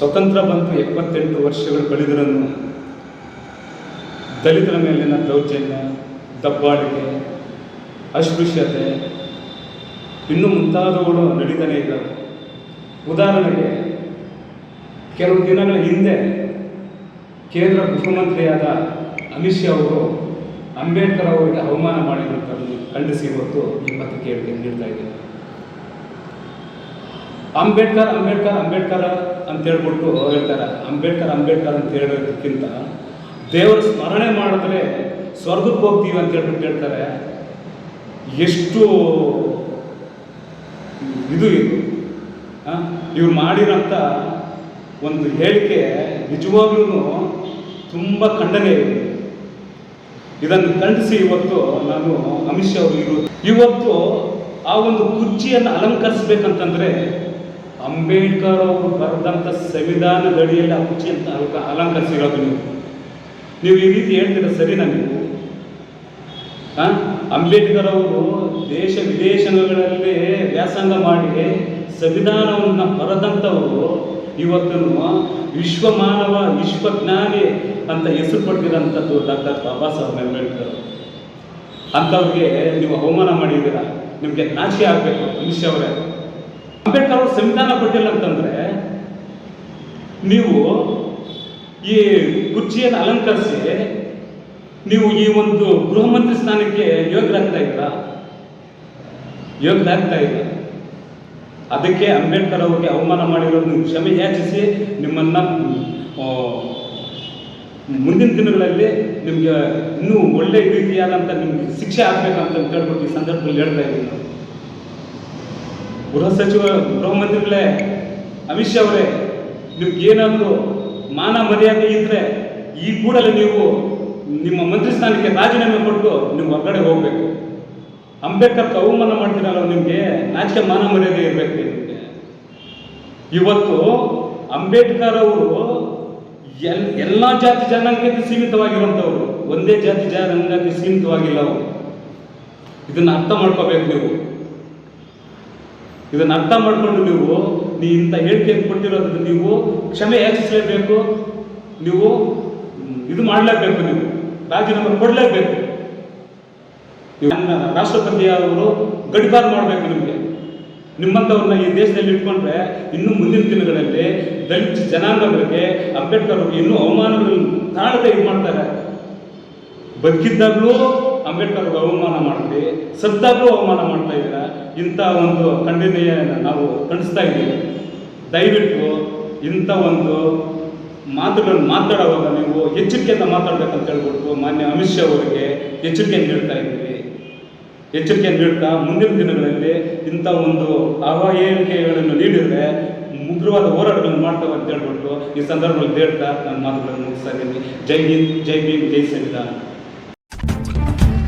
ಸ್ವತಂತ್ರ ಬಂತು ಎಪ್ಪತ್ತೆಂಟು ವರ್ಷಗಳು ಕಳೆದರೂ ದಲಿತರ ಮೇಲಿನ ದೌರ್ಜನ್ಯ, ದಬ್ಬಾಳಿಕೆ, ಅಸ್ಪೃಶ್ಯತೆ ಇನ್ನೂ ಮುಂತಾದವುಗಳು ನಡೀತಾನೆ ಇದ್ದಾವೆ. ಉದಾಹರಣೆಗೆ, ಕೆಲವು ದಿನಗಳ ಹಿಂದೆ ಕೇಂದ್ರ ಗೃಹ ಮಂತ್ರಿಯಾದ ಅಮಿತ್ ಶಾ ಅವರು ಅಂಬೇಡ್ಕರ್ ಅವರಿಗೆ ಅವಮಾನ ಮಾಡಿರುವುದನ್ನು ಖಂಡಿಸಿ ಇವತ್ತು ಈ ಪತ್ರಿಕೆಯಲ್ಲಿ ನೀಡ್ತಾ ಇದ್ದಾರೆ ಅಂಬೇಡ್ಕರ್ ಅಂಬೇಡ್ಕರ್ ಅಂಬೇಡ್ಕರ್ ಅಂತ ಹೇಳ್ಬಿಟ್ಟು ಹೇಳ್ತಾರೆ. ಅಂಬೇಡ್ಕರ್ ಅಂಬೇಡ್ಕರ್ ಅಂತ ಹೇಳೋದಕ್ಕಿಂತ ದೇವರ ಸ್ಮರಣೆ ಮಾಡಿದ್ರೆ ಸ್ವರ್ಗಕ್ಕೆ ಹೋಗ್ತೀವಿ ಅಂತ ಹೇಳ್ಬಿಟ್ಟು ಹೇಳ್ತಾರೆ. ಎಷ್ಟು ಇದು ಇದು? ಇವ್ರು ಮಾಡಿರೋಂಥ ಒಂದು ಹೇಳಿಕೆ ನಿಜವಾಗ್ಲೂ ತುಂಬ ಖಂಡನೆ ಇದೆ. ಇದನ್ನು ಖಂಡಿಸಿ ಇವತ್ತು ನಾನು ಅಮಿತ್ ಶಾ ಅವರು ಇವತ್ತು ಆ ಒಂದು ಕುರ್ಚಿಯನ್ನು ಅಲಂಕರಿಸ್ಬೇಕಂತಂದ್ರೆ ಅಂಬೇಡ್ಕರ್ ಅವರು ಬರೆದಂಥ ಸಂವಿಧಾನದ ಅಡಿಯಲ್ಲಿ ಆ ಅಂತ ಅಲಂಕಾರ ಸಿಗೋದು ನೀವು. ನೀವು ಈ ರೀತಿ ಹೇಳ್ತೀರ ಸರಿ ನೀವು? ಅಂಬೇಡ್ಕರ್ ಅವರು ದೇಶ ವಿದೇಶಗಳಲ್ಲಿ ವ್ಯಾಸಂಗ ಮಾಡಿ ಸಂವಿಧಾನವನ್ನು ಬರೆದಂಥವರು ಇವತ್ತು ವಿಶ್ವ ಮಾನವ ವಿಶ್ವಜ್ಞಾನಿ ಅಂತ ಹೆಸರು ಪಡೆದಿರೋಂಥದ್ದು ಡಾಕ್ಟರ್ ಬಾಬಾ ಸಾಹೇಬ್ ಅಂಬೇಡ್ಕರ್ ಅಂಥವ್ರಿಗೆ ನೀವು ಅವಮಾನ ಮಾಡಿದ್ದೀರಾ? ನಿಮಗೆ ನಾಚಿಕೆ ಆಗಬೇಕು ಮನುಷ್ಯವರೇ ಅಂಬೇಡ್ಕರ್ ಅವರು ಸಂವಿಧಾನ ಕೊಟ್ಟಿಲ್ಲ ಅಂತಂದ್ರೆ ನೀವು ಈ ಕುರ್ಚಿಯನ್ನು ಅಲಂಕರಿಸಿ ನೀವು ಈ ಒಂದು ಗೃಹ ಮಂತ್ರಿ ಸ್ಥಾನಕ್ಕೆ ಯೋಗ್ಯರಾಗ್ತಾ ಇದ್ರ ಯೋಗ್ಯರಾಗ್ತಾ ಇಲ್ಲ ಅದಕ್ಕೆ ಅಂಬೇಡ್ಕರ್ ಅವರಿಗೆ ಅವಮಾನ ಮಾಡಿರೋದು ಕ್ಷಮೆ ಯಾಚಿಸಿ ನಿಮ್ಮನ್ನ ಮುಂದಿನ ದಿನಗಳಲ್ಲಿ ನಿಮಗೆ ಇನ್ನೂ ಒಳ್ಳೆ ರೀತಿಯಾದಂಥ ನಿಮ್ಗೆ ಶಿಕ್ಷೆ ಆಗ್ಬೇಕಂತ ಕೇಳ್ಬಿಟ್ಟು ಈ ಸಂದರ್ಭದಲ್ಲಿ ಹೇಳ್ತಾ ಇದ್ದೀನಿ ನಾನು. ಗೃಹ ಸಚಿವ ಗೃಹ ಮಂತ್ರಿಗಳೇ, ಅಮಿತ್ ಶಾ ಅವರೇ ಮಾನ ಮರ್ಯಾದೆ ಇದ್ರೆ ಈ ಕೂಡಲೇ ನೀವು ನಿಮ್ಮ ಮಂತ್ರಿ ಸ್ಥಾನಕ್ಕೆ ರಾಜೀನಾಮೆ ಕೊಟ್ಟು ನೀವು ಹೊರಗಡೆ ಹೋಗಬೇಕು. ಅಂಬೇಡ್ಕರ್ ಅವಮಾನ ಮಾಡ್ತೀರಲ್ಲ ನಿಮಗೆ ನಾಚಿಕೆ ಮಾನ ಮರ್ಯಾದೆ ಇರಬೇಕು. ನಿಮಗೆ ಇವತ್ತು ಅಂಬೇಡ್ಕರ್ ಅವರು ಎಲ್, ಎಲ್ಲ ಜಾತಿ ಜನಾಂಗಕ್ಕೆ ಸೀಮಿತವಾಗಿರುವಂಥವ್ರು, ಒಂದೇ ಜಾತಿ ಜನಾಂಗಕ್ಕೆ ಸೀಮಿತವಾಗಿಲ್ಲ ಅವರು. ಇದನ್ನು ಅರ್ಥ ಮಾಡ್ಕೋಬೇಕು ನೀವು. ಇದನ್ನ ಅರ್ಥ ಮಾಡಿಕೊಂಡು ನೀವು, ನೀ ಇಂಥ ಹೇಳಿಕೆ ಕೊಟ್ಟಿರೋದ್ರಿಂದ ನೀವು ಕ್ಷಮೆ ಯಾಚಿಸಲೇಬೇಕು, ನೀವು ಇದು ಮಾಡಲೇಬೇಕು ನೀವು, ರಾಜೀನಾಮೆ ಕೊಡಲೇಬೇಕು. ನೀವು ರಾಷ್ಟ್ರಪತಿಯವರು ರಾಷ್ಟ್ರಪತಿ ಅವರು ಗಡಿಪಾರು ಮಾಡಬೇಕು ನಿಮಗೆ. ನಿಮ್ಮಂಥವ್ರನ್ನ ಈ ದೇಶದಲ್ಲಿ ಇಟ್ಕೊಂಡ್ರೆ ಇನ್ನು ಮುಂದಿನ ದಿನಗಳಲ್ಲಿ ದಲಿತ ಜನಾಂಗಗಳಿಗೆ, ಅಂಬೇಡ್ಕರ್ ಅವ್ರಿಗೆ ಇನ್ನೂ ಅವಮಾನಗಳನ್ನು ತಾಳದೆ ಇದು ಮಾಡ್ತಾರೆ. ಬದುಕಿದ್ದಾಗಲೂ ಅಂಬೇಡ್ಕರ್ ಅವಮಾನ ಮಾಡ್ತೀವಿ ಸತ್ತಾಗಲೂ ಅವಮಾನ ಮಾಡ್ತಾ ಇದ್ದೀರಾ. ಇಂಥ ಒಂದು ಖಂಡನೆಯನ್ನು ನಾವು ಖಂಡಿಸ್ತಾ ಇದ್ದೀವಿ. ದಯವಿಟ್ಟು ಇಂಥ ಒಂದು ಮಾತುಗಳನ್ನು ಮಾತಾಡುವಾಗ ನೀವು ಎಚ್ಚರಿಕೆಯಿಂದ ಮಾತಾಡಬೇಕಂತ ಹೇಳ್ಬಿಟ್ಟು ಮಾನ್ಯ ಅಮಿತ್ ಶಾ ಅವರಿಗೆ ಎಚ್ಚರಿಕೆ ನೀಡ್ತಾ ಇದ್ದೀವಿ. ಎಚ್ಚರಿಕೆ ನೀಡ್ತಾ ಮುಂದಿನ ದಿನಗಳಲ್ಲಿ ಇಂಥ ಒಂದು ಅವಹೇಳಿಕೆಗಳನ್ನು ನೀಡಿದರೆ ಉಗ್ರವಾದ ಹೋರಾಟಗಳನ್ನು ಮಾಡ್ತಾವೆ ಅಂತ ಹೇಳ್ಬಿಟ್ಟು ಈ ಸಂದರ್ಭದಲ್ಲಿ ಹೇಳ್ತಾ ನನ್ನ ಮಾತುಗಳನ್ನು ಮುಗಿಸ್ತಾ ಇದ್ದೀನಿ. ಜೈ ಹಿಂದ್, ಜೈ ಭೀಮ್, ಜೈ ಸಂವಿಧಾನ.